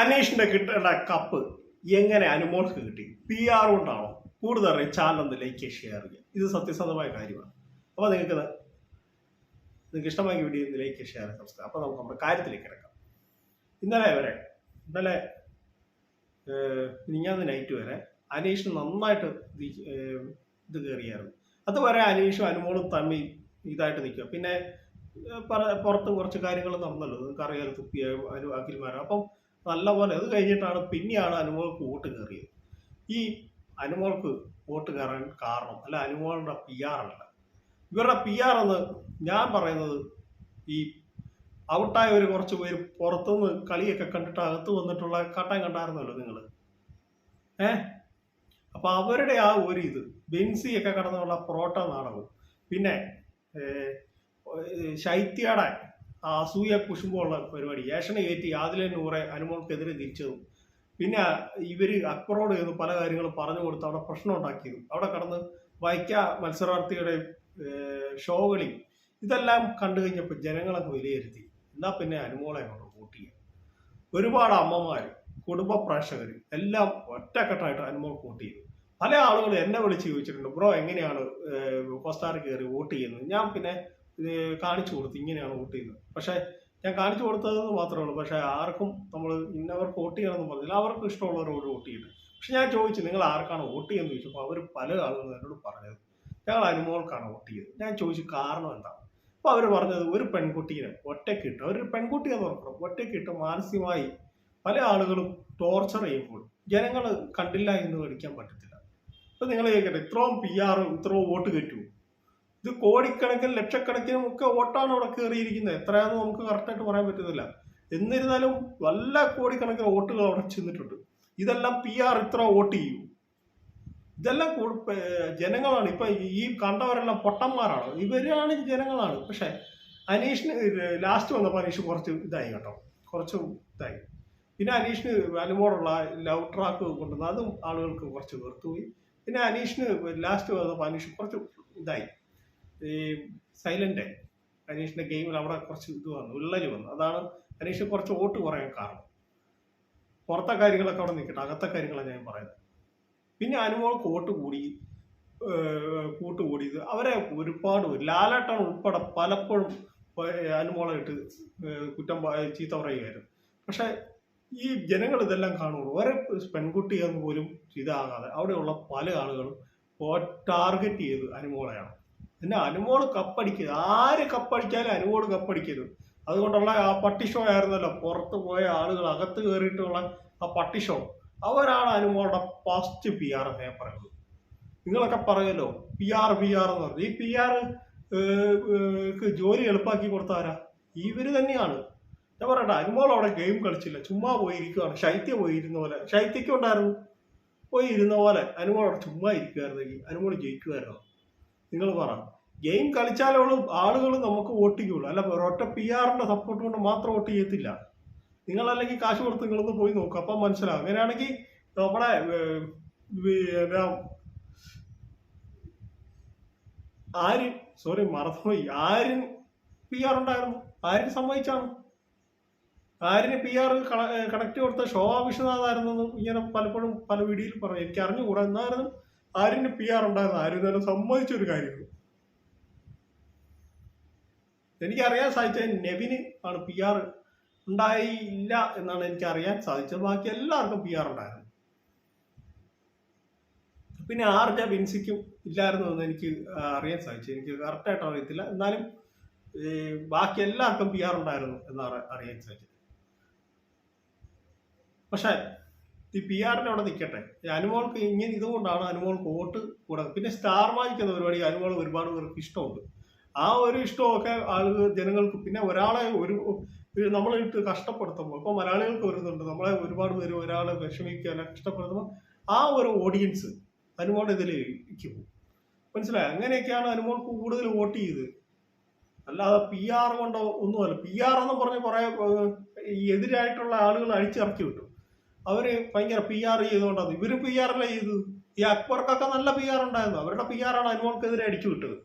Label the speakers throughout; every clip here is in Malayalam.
Speaker 1: അനീഷിന്റെ കിട്ടേണ്ട കപ്പ് എങ്ങനെ അനുമോൾക്ക് കിട്ടി? പി ആർ കൊണ്ടാണോ? കൂടുതൽ അറിയാം ഒന്ന് ലൈക്ക് ഷെയർ ചെയ്യുക. ഇത് സത്യസന്ധമായ കാര്യമാണ്. അപ്പോൾ നിങ്ങൾക്ക് നിങ്ങൾക്ക് ഇഷ്ടമായ വീഡിയോ ലൈക്ക് ഷെയർ സബ്സ്ക്രൈബ് അപ്പോൾ നമുക്ക് നമ്മുടെ കാര്യത്തിലേക്ക് കിടക്കാം. ഇന്നലെ വരെ ഇന്നലെ മിനിഞ്ഞാന്ന് നൈറ്റ് വരെ അനീഷ് നന്നായിട്ട് ഇത് കയറിയായിരുന്നു. അതുവരെ അനീഷും അനുമോളും തമ്മിൽ ഇതായിട്ട് നിൽക്കുക. പിന്നെ പുറത്ത് കുറച്ച് കാര്യങ്ങൾ നടന്നല്ലോ. നിങ്ങൾക്ക് അറിയാലോ തുപ്പിയ അനു അഖിൽമാരും അപ്പം നല്ലപോലെ അത് കഴിഞ്ഞിട്ടാണ് പിന്നെയാണ് അനുമോൾക്ക് വോട്ട് കയറിയത്. ഈ അനുമോൾക്ക് വോട്ട് കയറാൻ കാരണം അല്ല അനുമോളുടെ പി ആർ അല്ല. ഇവരുടെ പി ആർ എന്ന് ഞാൻ പറയുന്നത് ഈ ഔട്ടായ ഒരു കുറച്ച് പേര് പുറത്തുനിന്ന് കളിയൊക്കെ കണ്ടിട്ട് അകത്ത് വന്നിട്ടുള്ള കട്ടം കണ്ടായിരുന്നല്ലോ നിങ്ങൾ ഏ? അപ്പൊ അവരുടെ ആ ഒരു ഇത് ബെൻസിയൊക്കെ കടന്നുള്ള പൊറോട്ട നാടകവും. പിന്നെ ശൈത്യയുടെ അസൂയ കുശുമ്പുള്ള പരിപാടി. ഏഷണ കയറ്റി ആദിലെ നൂറെ അനുമോൾക്കെതിരെ തിരിച്ചതും പിന്നെ ഇവർ അക്ബറോട് ചെയ്തു പല കാര്യങ്ങളും പറഞ്ഞു കൊടുത്ത് അവിടെ പ്രശ്നം ഉണ്ടാക്കിയതും. അവിടെ കടന്ന് വൈക്ക മത്സരാർത്ഥിയുടെ ഷോകളി ഇതെല്ലാം കണ്ടു കഴിഞ്ഞപ്പോൾ ജനങ്ങളൊക്കെ വിലയിരുത്തി. എന്നാൽ പിന്നെ അനുമോളെ അങ്ങോട്ട് വോട്ട് ചെയ്യാം. ഒരുപാട് അമ്മമാർ കുടുംബ പ്രേക്ഷകർ എല്ലാം ഒറ്റക്കെട്ടായിട്ട് അനുമോൾക്ക് വോട്ട് ചെയ്തു. പല ആളുകളും എന്നെ വിളിച്ച് ചോദിച്ചിട്ടുണ്ട് ബ്രോ എങ്ങനെയാണ് കോസ്റ്റാർ കയറി വോട്ട് ചെയ്യുന്നത്? ഞാൻ പിന്നെ ഇത് കാണിച്ചു കൊടുത്തു ഇങ്ങനെയാണ് വോട്ട് ചെയ്യുന്നത്. പക്ഷേ ഞാൻ കാണിച്ചു കൊടുത്തതെന്ന് മാത്രമേ ഉള്ളൂ പക്ഷേ ആർക്കും നമ്മൾ ഇന്നവർക്ക് വോട്ട് ചെയ്യണമെന്ന് പറഞ്ഞില്ല. അവർക്ക് ഇഷ്ടമുള്ളവരോട് വോട്ട് ചെയ്യട്ടെ. പക്ഷെ ഞാൻ ചോദിച്ചു നിങ്ങൾ ആർക്കാണ് വോട്ട് ചെയ്യുന്നത് ചോദിച്ചപ്പോൾ അവർ പല ആളുകളും എന്നോട് പറഞ്ഞത് ഞങ്ങൾ അനുമോൾക്കാണ് വോട്ട് ചെയ്തത്. ഞാൻ ചോദിച്ചു കാരണം എന്താണ് അപ്പോൾ അവർ പറഞ്ഞത് ഒരു പെൺകുട്ടീനെ ഒറ്റയ്ക്കിട്ട് ഒരു പറഞ്ഞു ഒറ്റയ്ക്കിട്ട് മാനസികമായി പല ആളുകളും ടോർച്ചർ ചെയ്യുമ്പോൾ ജനങ്ങൾ കണ്ടില്ല എന്ന് പഠിക്കാൻ പറ്റത്തില്ല. അപ്പോൾ നിങ്ങൾ കേൾക്കട്ടെ ഇത്രയും പി ആറും ഇത്രയും വോട്ട് കയറ്റു ഇത് കോടിക്കണക്കിന് ലക്ഷക്കണക്കിനും ഒക്കെ വോട്ടാണ് അവിടെ കയറിയിരിക്കുന്നത്. എത്രയാന്ന് നമുക്ക് കറക്റ്റായിട്ട് പറയാൻ പറ്റുന്നില്ല. എന്നിരുന്നാലും വല്ല കോടിക്കണക്കിന് വോട്ടുകൾ അവിടെ ചെന്നിട്ടുണ്ട്. ഇതെല്ലാം പി ആർ ഇത്ര വോട്ട് ചെയ്യും. ഇതെല്ലാം ജനങ്ങളാണ്. ഇപ്പൊ ഈ കണ്ടവരെല്ലാം പൊട്ടന്മാരാണ്. ഇവരാണ് ജനങ്ങളാണ്. പക്ഷെ അനീഷിന് ലാസ്റ്റ് വന്നപ്പോൾ അനീഷ് കുറച്ച് ഇതായി കേട്ടോ. കുറച്ച് ഇതായി. പിന്നെ അനീഷിന് അനുമോടുള്ള ലവ് ട്രാക്ക് കൊണ്ടുവന്ന അതും ആളുകൾക്ക് കുറച്ച് വെറുത്തുപോയി. പിന്നെ അനീഷിന് ലാസ്റ്റ് വന്നപ്പോൾ അനീഷ് കുറച്ച് ഇതായി. ഈ സൈലന്റ് ആയി. അനീഷിന്റെ ഗെയിമിൽ അവിടെ കുറച്ച് ഇത് വന്നു വിള്ളൽ വന്നു. അതാണ് അനീഷ് കുറച്ച് വോട്ട് കുറയാൻ കാരണം. പുറത്തെ കാര്യങ്ങളൊക്കെ അവിടെ നിൽക്കട്ടെ അകത്തെ കാര്യങ്ങളാണ് ഞാൻ പറയുന്നത്. പിന്നെ അനുമോൾക്ക് വോട്ട് കൂടി കൂട്ടുകൂടിയത് കൂട്ട് കൂടിയത് അവരെ ഒരുപാട് ലാലേട്ടൻ ഉൾപ്പെടെ പലപ്പോഴും അനുമോളായിട്ട് കുറ്റം ചീത്ത പറയുകയായിരുന്നു പക്ഷെ ഈ ജനങ്ങൾ ഇതെല്ലാം കാണുള്ളൂ. ഒരേ പെൺകുട്ടി എന്ന് പോലും ഇതാകാതെ അവിടെയുള്ള പല ആളുകളും ടാർഗറ്റ് ചെയ്ത് അനുമോളെയാണ്. പിന്നെ അനുമോൾ കപ്പടിക്കരുത്. ആര് കപ്പടിക്കാനും അനുമോൾ കപ്പടിക്കരുത്. അതുകൊണ്ടുള്ള ആ പട്ടി ഷോ ആയിരുന്നല്ലോ. പുറത്ത് പോയ ആളുകൾ അകത്ത് കയറിയിട്ടുള്ള ആ പട്ടി ഷോ അവരാണ് അനുമോളുടെ ഫസ്റ്റ് പി ആർ പേപ്പറുകൾ നിങ്ങളൊക്കെ പറയുമല്ലോ പി ആർ പി ആർ എന്ന് പറഞ്ഞു. ഈ പി ആർ ജോലി എളുപ്പാക്കി കൊടുത്താരാ ഇവർ തന്നെയാണ്. ഞാൻ പറയട്ടെ അനുമോൾ അവിടെ ഗെയിം കളിച്ചില്ല. ചുമ്മാ പോയിരിക്കുവാണ്. ശൈത്യ പോയിരുന്ന പോലെ. ശൈത്യക്ക് ഉണ്ടായിരുന്നു? പോയി ഇരുന്ന പോലെ. അനുമോൾ അവിടെ ചുമ്മാ ഇരിക്കുമായിരുന്നെങ്കിൽ അനുമോൾ ജയിക്കുമായിരുന്നു? നിങ്ങൾ പറ. ഗെയിം കളിച്ചാലുള്ള ആളുകൾ നമുക്ക് വോട്ട് ചെയ്യുള്ളൂ അല്ല ഒരൊറ്റ പി ആറിന്റെ സപ്പോർട്ട് കൊണ്ട് മാത്രം വോട്ട് ചെയ്യത്തില്ല. നിങ്ങൾ അല്ലെങ്കിൽ കാശ് കൊടുത്ത് നിങ്ങളൊന്ന് പോയി നോക്കുക അപ്പം മനസ്സിലാവും. അങ്ങനെയാണെങ്കിൽ നമ്മളെ ആര് ആര്യൻ സോറി മറന്നുപോയി. ആര്യൻ പി ആർ ഉണ്ടായിരുന്നു? ആര്യൻ സമ്മതിച്ചാണ്? ആര്യന് പി ആർ കണക്ട് കൊടുത്ത ശോഭാ വിശ്വനാഥായിരുന്നു ഇങ്ങനെ പലപ്പോഴും പല വീഡിയോയിൽ പറഞ്ഞു എനിക്ക് അറിഞ്ഞുകൂടാ എന്നായിരുന്നു ആര്യന് പി ആർ ഉണ്ടായിരുന്നു? ആരും തന്നെ സമ്മതിച്ച ഒരു കാര്യമാണ് എനിക്കറിയാൻ സാധിച്ചത് നെവിന് ആണ് പി ആർ ഉണ്ടായില്ല എന്നാണ് എനിക്ക് അറിയാൻ സാധിച്ചത്. ബാക്കി എല്ലാവർക്കും പി ആർ ഉണ്ടായിരുന്നു. പിന്നെ ആർജ ബിൻസിക്കും ഇല്ലായിരുന്നു എന്ന് എനിക്ക് അറിയാൻ സാധിച്ചു. എനിക്ക് കറക്റ്റായിട്ട് അറിയത്തില്ല. എന്നാലും ബാക്കി എല്ലാവർക്കും പി ആർ ഉണ്ടായിരുന്നു എന്നാണ് അറിയാൻ സാധിച്ചത് പക്ഷേ ഈ പി ആറിന്റെ അവിടെ നിൽക്കട്ടെ അനുമോൾക്ക് ഇങ്ങനെ ഇതുകൊണ്ടാണ് അനുമോൾക്ക് വോട്ട് കൂടാതെ പിന്നെ സ്റ്റാർ മാജിക് എന്ന പരിപാടി അനുമോൾ ഒരുപാട് പേർക്ക് ഇഷ്ടമുണ്ട്. ആ ഒരു ഇഷ്ടമൊക്കെ ആളുകൾ ജനങ്ങൾക്ക് പിന്നെ ഒരാളെ ഒരു നമ്മളെ ഇട്ട് കഷ്ടപ്പെടുത്തുമ്പോൾ ഇപ്പോൾ മലയാളികൾക്ക് വരുന്നുണ്ട്. നമ്മളെ ഒരുപാട് പേര് ഒരാളെ വിഷമിക്കുക കഷ്ടപ്പെടുത്തുമ്പോൾ ആ ഒരു ഓഡിയൻസ് അനുമോളുടെ ഇതിലേക്ക് പോകും. മനസ്സിലായി? അങ്ങനെയൊക്കെയാണ് അനുമോൾ കൂടുതൽ വോട്ട് ചെയ്ത്. അല്ലാതെ പി ആർ കൊണ്ടോ ഒന്നുമല്ല. പി ആർ എന്ന് പറഞ്ഞ് കുറെ എതിരായിട്ടുള്ള ആളുകൾ അഴിച്ചിറക്കി വിട്ടു. അവർ ഭയങ്കര പി ആർ ചെയ്തുകൊണ്ടാണ്. ഇവർ പി ആർ അല്ല ചെയ്തു ഈ അക്ബർക്കൊക്കെ നല്ല പി ആർ ഉണ്ടായിരുന്നു. അവരുടെ പി ആർ ആണ് അനുമോൾക്കെതിരെ അടിച്ചു വിട്ടത്.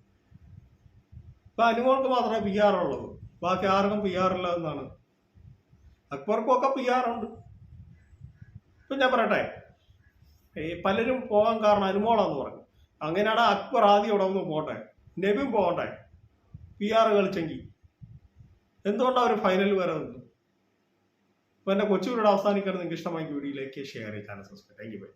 Speaker 1: ഇപ്പൊ അനുമോൾക്ക് മാത്രമേ പി ആർ ഉള്ളത് ബാക്കി ആർക്കും പി ആർ ഇല്ല എന്നാണ്. അക്ബർക്കും ഒക്കെ പി ആർ ഉണ്ട്. ഇപ്പൊ ഞാൻ പറയട്ടെ. ഈ പലരും പോകാൻ കാരണം അനുമോളാന്ന് പറഞ്ഞു. അങ്ങനെയാണ് അക്ബർ ആദ്യം ഇവിടെ ഒന്ന് പോട്ടെ. നബിയും പോകട്ടെ. പി ആർ കളിച്ചെങ്കിൽ എന്തുകൊണ്ടാണ് അവർ ഫൈനൽ വരെ നിന്നു? അപ്പോൾ എന്റെ കൊച്ചുകൂടെ അവസാനിക്കണം നിങ്ങൾക്ക് ഇഷ്ടമായി വീഡിയോയിലേക്ക് ഷെയർ ചെയ്യാൻ സബ്സ്ക്രൈബ് താങ്ക് യു ബൈ